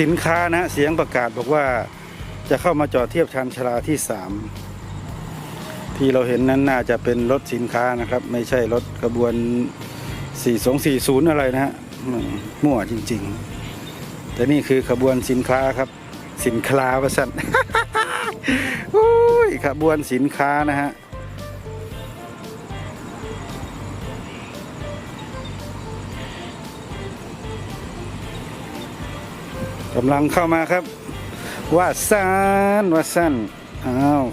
สินค้านะเสียงประกาศบอกว่าจะเข้ามาจอดเทียบชานชลาที่สามที่เราเห็นนั้นน่าจะเป็นรถสินค้านะครับ ไม่ใช่รถขบวน 4240 อะไรนะฮะมั่วจริง ๆ แต่นี่คือขบวนสินค้าครับ สินค้าว่าสั่นโอ้ยขบวนสินค้านะฮะำลังเข้ามาครับ ว่าสันว่าสันอ้าว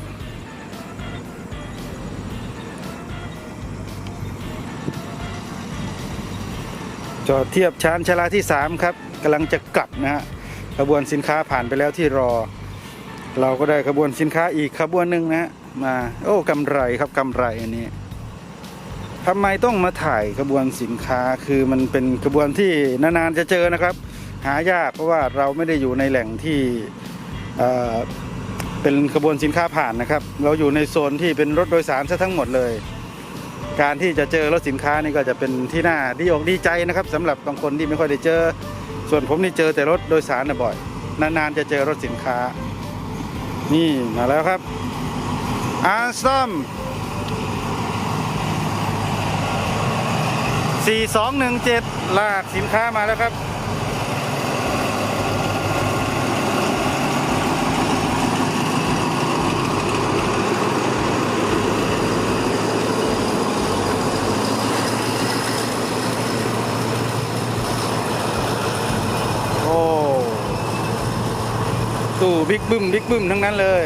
จอดเทียบชานชาลาที่ 3 ครับกำลังจะกลับนะฮะขบวนสินค้าผ่านไปแล้วที่รอ เราก็ได้ขบวนสินค้าอีกขบวนหนึ่งนะฮะมาโอ้กำไรครับกำไรอันนี้ทำไมต้องมาถ่ายขบวนสินค้าคือมันเป็นขบวนที่นานๆจะเจอนะครับ หายากเพราะว่าเราไม่ได้อยู่ในแหล่งที่เป็นขบวนสินค้าผ่านนะครับ เราอยู่ในโซนที่เป็นรถโดยสารซะทั้งหมดเลย การที่จะเจอรถสินค้านี่ก็จะเป็นที่น่าดีอกดีใจนะครับสำหรับบางคนที่ไม่ค่อยได้เจอ ส่วนผมนี่เจอแต่รถโดยสารนะบ่อยนานๆจะเจอรถสินค้า นี่มาแล้วครับอาร์ซอม4217 ลากสินค้ามาแล้วครับ บิ๊กบึ้มบิ๊กบึ้มทั้งนั้นเลย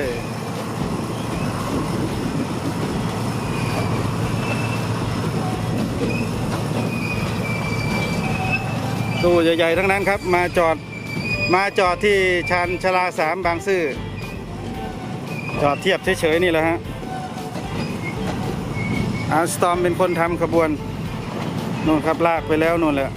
ตู้ใหญ่ๆทั้งนั้นครับ มาจอดมาจอดที่ชานชาลาสามบางซื่อจอดเทียบเฉยๆนี่แหละฮะอาร์สตอมเป็นคนทำขบวนนู่นครับลากไปแล้วนู่นแหละ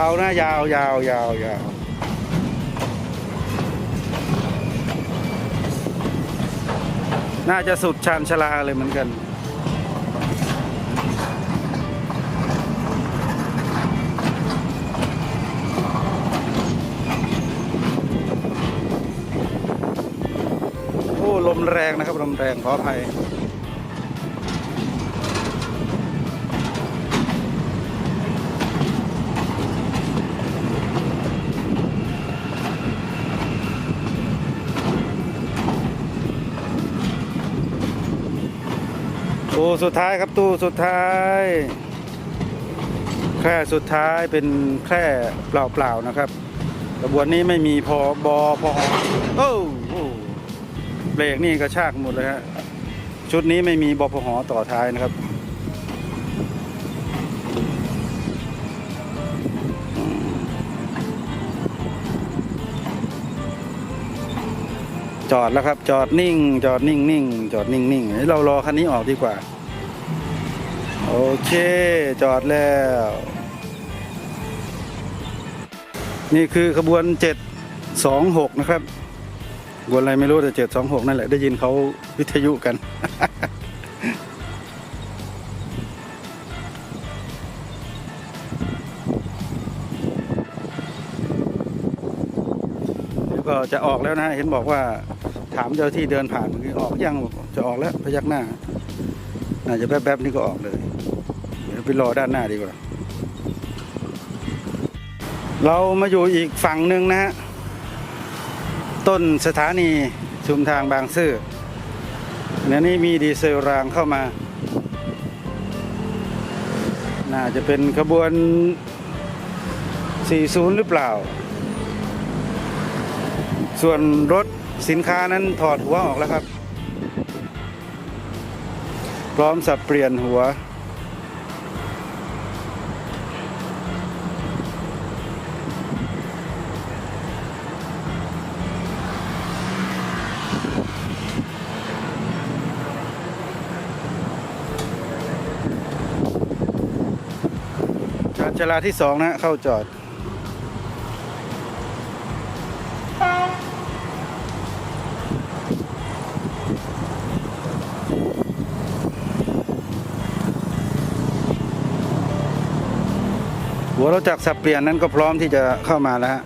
าวนะยาวยาวยาวยาวน่าจะสุดชานชลาเลยเหมือนกันโอ้ลมแรงนะครับลมแรงขออภัย ตู้สุดท้ายครับตู้สุดท้ายแค่สุดท้ายเป็นแค่เปล่าๆนะครับกระบวนนี้ไม่มีพอบอพอโอ้โหเบรกนี่กระชากหมดเลยฮะชุดนี้ไม่มีบอพหต่อท้ายนะครับ จอดแล้วครับ จอดนิ่ง จอดนิ่งนิ่งจอดนิ่งนิ่งเรารอคันนี้ออกดีกว่า โอเค จอดแล้ว นี่คือขบวน 726 นะครับขบวนอะไรไม่รู้แต่ 726 นั่นแหละ ได้ยินเขาวิทยุกัน ก็จะออกแล้วนะ เห็นบอกว่าถามเจ้าที่เดินผ่านเมื่อกี้ออกยังจะออกแล้วพยักหน้าน่าจะแป๊บๆนี่ก็ออกเลย ไปรอด้านหน้าดีกว่า เรามาอยู่อีกฝั่งหนึ่งนะฮะ ต้นสถานีชุมทางบางซื่อเนี่ยนี่มีดีเซลรางเข้ามา น่าจะเป็นขบวน 40 หรือเปล่า ส่วนรถสินค้านั้นถอดหัวออกแล้วครับ พร้อมสับเปลี่ยนหัว ชานชาลาที่สองนะเข้าจอด หัวรถจักรสับเปลี่ยนนั้นก็พร้อมที่จะเข้ามาแล้วฮะ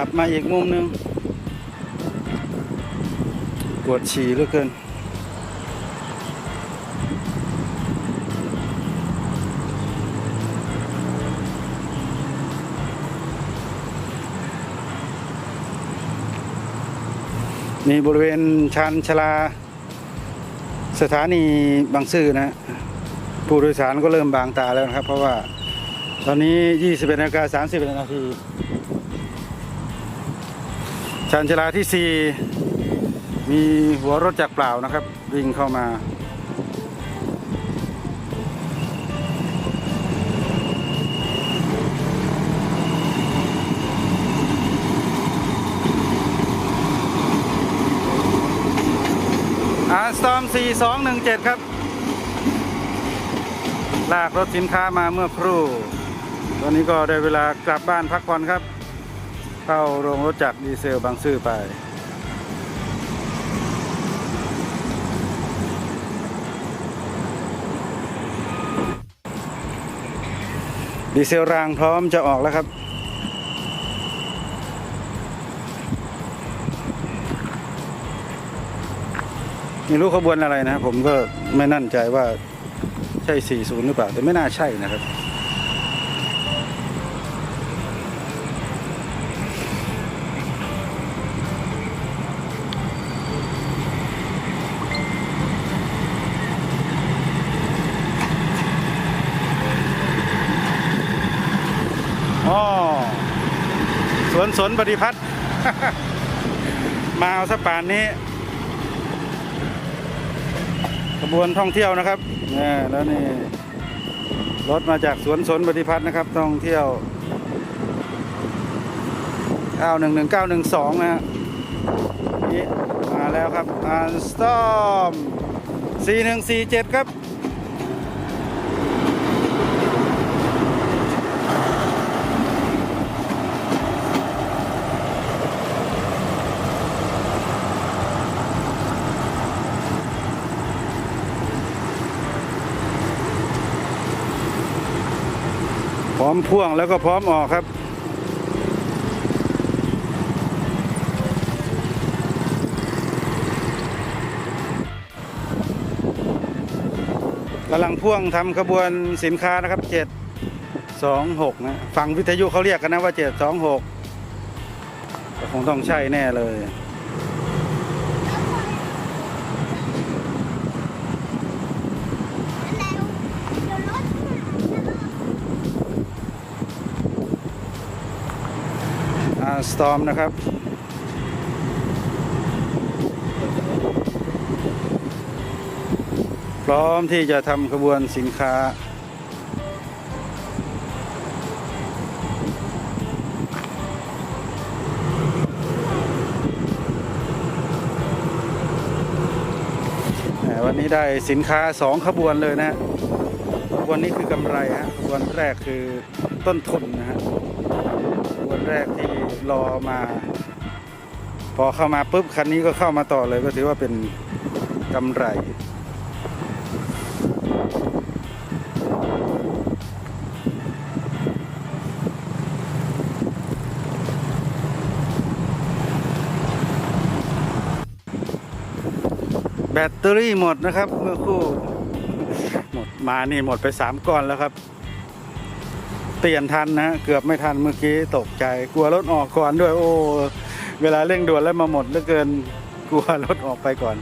ยับมาอีกมุมหนึ่งปวดฉี่เหลือเกินนี่บริเวณชานชลา สถานีบางซื่อนะฮะผู้โดยสารก็เริ่มบางตาแล้วนะครับ เพราะว่าตอนนี้ 21นาฬิกา30นาที ชานชลาที่ 4 มีหัวรถจักรเปล่านะครับ วิ่งเข้ามา อาร์สตอม 4217 ครับ ลากรถสินค้ามาเมื่อครู่ ตอนนี้ก็ได้เวลากลับบ้านพักผ่อนครับ เข้าโรงรถจักรดีเซลบางซื่อไป ดีเซลรางพร้อมจะออกแล้วครับไม่รู้ขบวนอะไรนะผมก็ไม่นั่นใจว่าใช่ 40 หรือเปล่า แต่ไม่น่าใช่นะครับ อ๋อ สวนปฏิพัฒน์มาเอาสปานนี้ขบวนท่องเที่ยวนะครับนี่แล้วนี่รถมาจากสวนสนปฏิพัฒน์นะครับ ท่องเที่ยว911912นะฮะนี่มาแล้วครับอ่านสตอม4147ครับ อมพ่วงแล้วก็พร้อมออกครับ กำลังพ่วงทำขบวนสินค้านะครับเจ็ดสองหกนะฝั่งวิทยุเขาเรียกกันนะว่าเจ็ดสองหกคงต้องใช่แน่เลย สตอมนะครับพร้อมที่จะทำขบวนสินค้า วันนี้ได้สินค้าสองขบวนเลยนะฮะขบวนนี้คือกำไรฮะขบวนแรกคือต้นทุนนะฮะวันแรกที่ รอมา พอเข้ามาปุ๊บคันนี้ก็เข้ามาต่อเลยก็ถือว่าเป็นกำไร แบตเตอรี่หมดนะครับ เมื่อคู่หมดมานี่หมดไปสามก้อนแล้วครับ เปลี่ยนทันนะฮะเกือบไม่ทันเมื่อกี้ตกใจ กลัวรถออกก่อนด้วย โอ้ เวลาเร่งด่วนแล้วมาหมดเหลือเกิน กลัวรถออกไปก่อน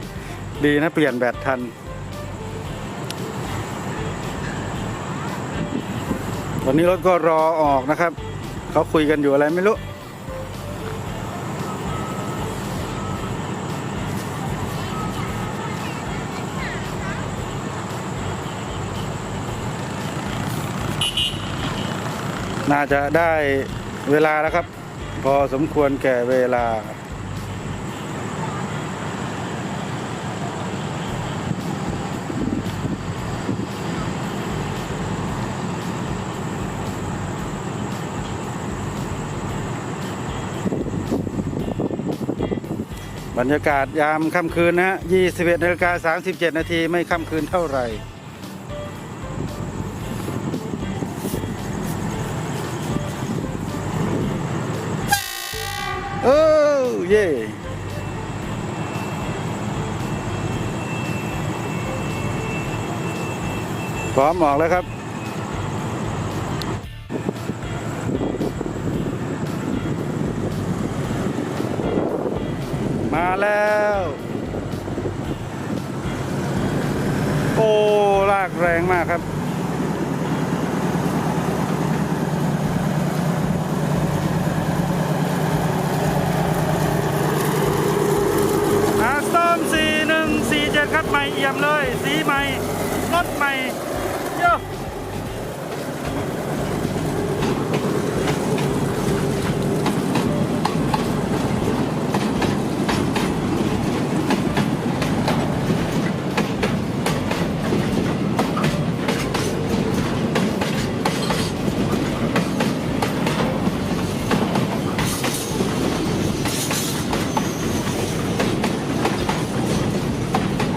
ดีนะเปลี่ยนแบตทัน ตอนนี้รถก็รอออกนะครับ เขาคุยกันอยู่อะไรไม่รู้ น่าจะได้เวลาแล้วครับ พอสมควรแก่เวลา บรรยากาศยามค่ำคืนนะฮะ21นาฬิกา37 นาทีไม่ค่ำคืนเท่าไหร่ เย่พร้อมออกแล้วครับมาแล้ว โอ้ ลากแรงมากครับ อาสตอม4 1 4 7ครับใหม่เอี่ยมเลย สีใหม่ รถใหม่โย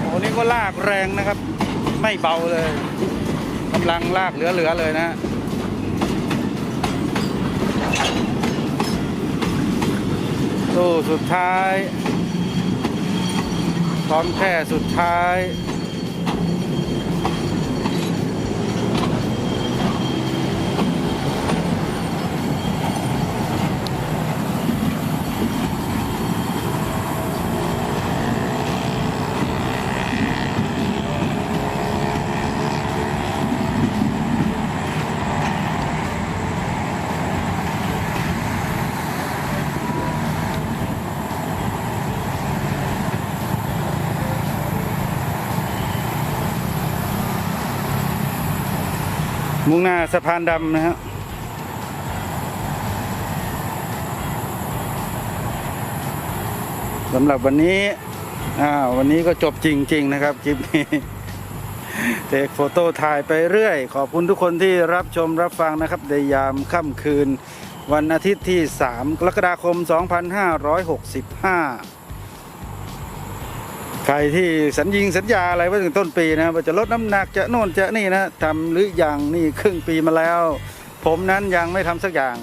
โอ้นี่ก็ลาก แรงนะครับ ไม่เบาเลยกำลังลากเหลือๆเลยนะตู้สุดท้ายพร้อมแค่สุดท้าย สะพานดำนะฮะสำหรับวันนี้อ้าววันนี้ก็จบจริง ๆ นะครับคลิปนี้เทคโฟโต้ถ่ายไปเรื่อย ขอบคุณทุกคนที่รับชมรับฟังนะครับ ในยามค่ำคืน วันอาทิตย์ที่ 3 กรกฎาคม 2565 ใครที่สัญญิงสัญญาอะไรไว้ถึงต้นปีนะว่าจะลดน้ำหนักจะโน่นจะนี่นะทำหรือยังนี่ครึ่งปีมาแล้ว ผมนั้นยังไม่ทำสักอย่าง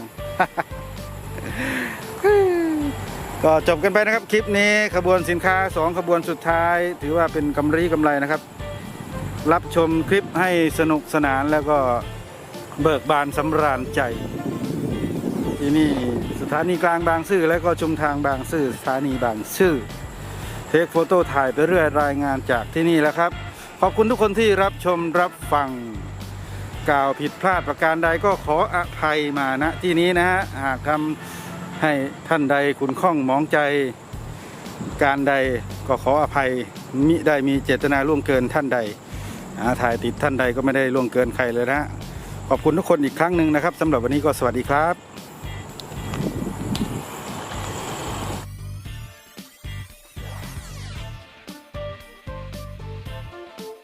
ก็จบกันไปนะครับคลิปนี้ขบวนสินค้าสองขบวนสุดท้าย ถือว่าเป็นกำไรกำไรนะครับ รับชมคลิปให้สนุกสนานแล้วก็เบิกบานสำราญใจ ที่นี่สถานีกลางบางซื่อและก็ชุมทางบางซื่อสถานีบางซื่อ เทคโฟโต้ถ่ายไปเรื่อยรายงานจากที่นี่แล้วครับ ขอบคุณทุกคนที่รับชมรับฟัง กล่าวผิดพลาดประการใดก็ขออภัยมาณที่นี้นะฮะหากทำให้ท่านใดคุณข้องมองใจการใดก็ขออภัยมิได้มีเจตนาล่วงเกินท่านใดถ่ายติดท่านใดก็ไม่ได้ล่วงเกินใครเลยนะขอบคุณทุกคนอีกครั้งหนึ่งนะครับสำหรับวันนี้ก็สวัสดีครับ